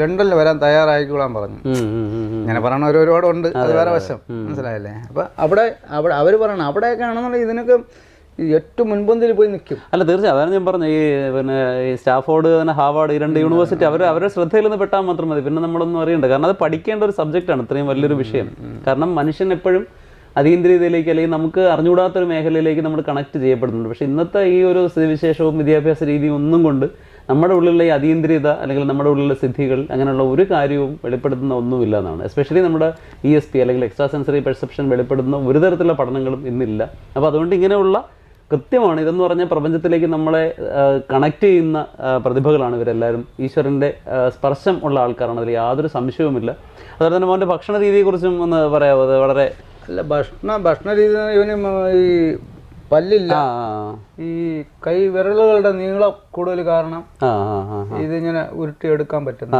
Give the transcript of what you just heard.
ലണ്ടനിൽ വരാൻ തയ്യാറായിക്കോളാൻ പറഞ്ഞു. ഇങ്ങനെ പറയണ ഒരു ഒരുപാട് ഉണ്ട്. അത് വേറെ വശം. മനസ്സിലായല്ലേ? അപ്പൊ അവിടെ അവിടെ അവർ പറയണം അവിടെയൊക്കെ ആണെന്നുണ്ടെങ്കിൽ ഇതിനൊക്കെ ഏറ്റവും മുൻപന്തിയിൽ പോയി നിൽക്കും. അല്ല തീർച്ചയായും. അതാണ് ഞാൻ പറഞ്ഞു ഈ പിന്നെ ഈ സ്റ്റാഫോർഡ് പിന്നെ ഹാവാർഡ് ഈ രണ്ട് യൂണിവേഴ്സിറ്റി അവർ അവരുടെ ശ്രദ്ധയിൽ നിന്ന് പെട്ടാൽ മാത്രം മതി. പിന്നെ നമ്മളൊന്നും അറിയണ്ട. കാരണം അത് പഠിക്കേണ്ട ഒരു സബ്ജക്റ്റാണ് ഇത്രയും വലിയൊരു വിഷയം. കാരണം മനുഷ്യൻ എപ്പോഴും അതീന്ദ്രിയതയിലേക്ക് അല്ലെങ്കിൽ നമുക്ക് അറിഞ്ഞുകൂടാത്തൊരു മേഖലയിലേക്ക് നമ്മൾ കണക്ട് ചെയ്യപ്പെടുന്നുണ്ട്. പക്ഷേ ഇന്നത്തെ ഈ ഒരു സ്ഥിതിവിശേഷവും വിദ്യാഭ്യാസ രീതിയും ഒന്നും കൊണ്ട് നമ്മുടെ ഉള്ളിലുള്ള ഈ അതീന്ദ്രിയത അല്ലെങ്കിൽ നമ്മുടെ ഉള്ളിലുള്ള സിദ്ധികൾ അങ്ങനെയുള്ള ഒരു കാര്യവും വെളിപ്പെടുത്തുന്ന ഒന്നുമില്ല എന്നാണ്. എസ്പെഷ്യലി നമ്മുടെ ഇ എസ് പി അല്ലെങ്കിൽ എക്സ്ട്രാ സെൻസറി പെർസെപ്ഷൻ വെളിപ്പെടുന്ന ഒരു തരത്തിലുള്ള പഠനങ്ങളും ഇന്നില്ല. അപ്പോൾ അതുകൊണ്ട് ഇങ്ങനെയുള്ള കൃത്യമാണ്. ഇതെന്ന് പറഞ്ഞാൽ പ്രപഞ്ചത്തിലേക്ക് നമ്മളെ കണക്ട് ചെയ്യുന്ന പ്രതിഭകളാണ് ഇവരെല്ലാവരും. ഈശ്വരന്റെ സ്പർശം ഉള്ള ആൾക്കാരാണ്. അതിൽ യാതൊരു സംശയവുമില്ല. അതുപോലെ തന്നെ മോന്റെ ഭക്ഷണ രീതിയെക്കുറിച്ചും ഒന്ന് പറയാമോ അത് വളരെ അല്ല ഭക്ഷണ ഭക്ഷണ രീതി ഇവന് ഈ പല്ലില്ല. ഈ കൈ വിരലുകളുടെ നീളം കൂടുതൽ കാരണം ഇതിങ്ങനെ ഉരുട്ടിയെടുക്കാൻ പറ്റുന്നു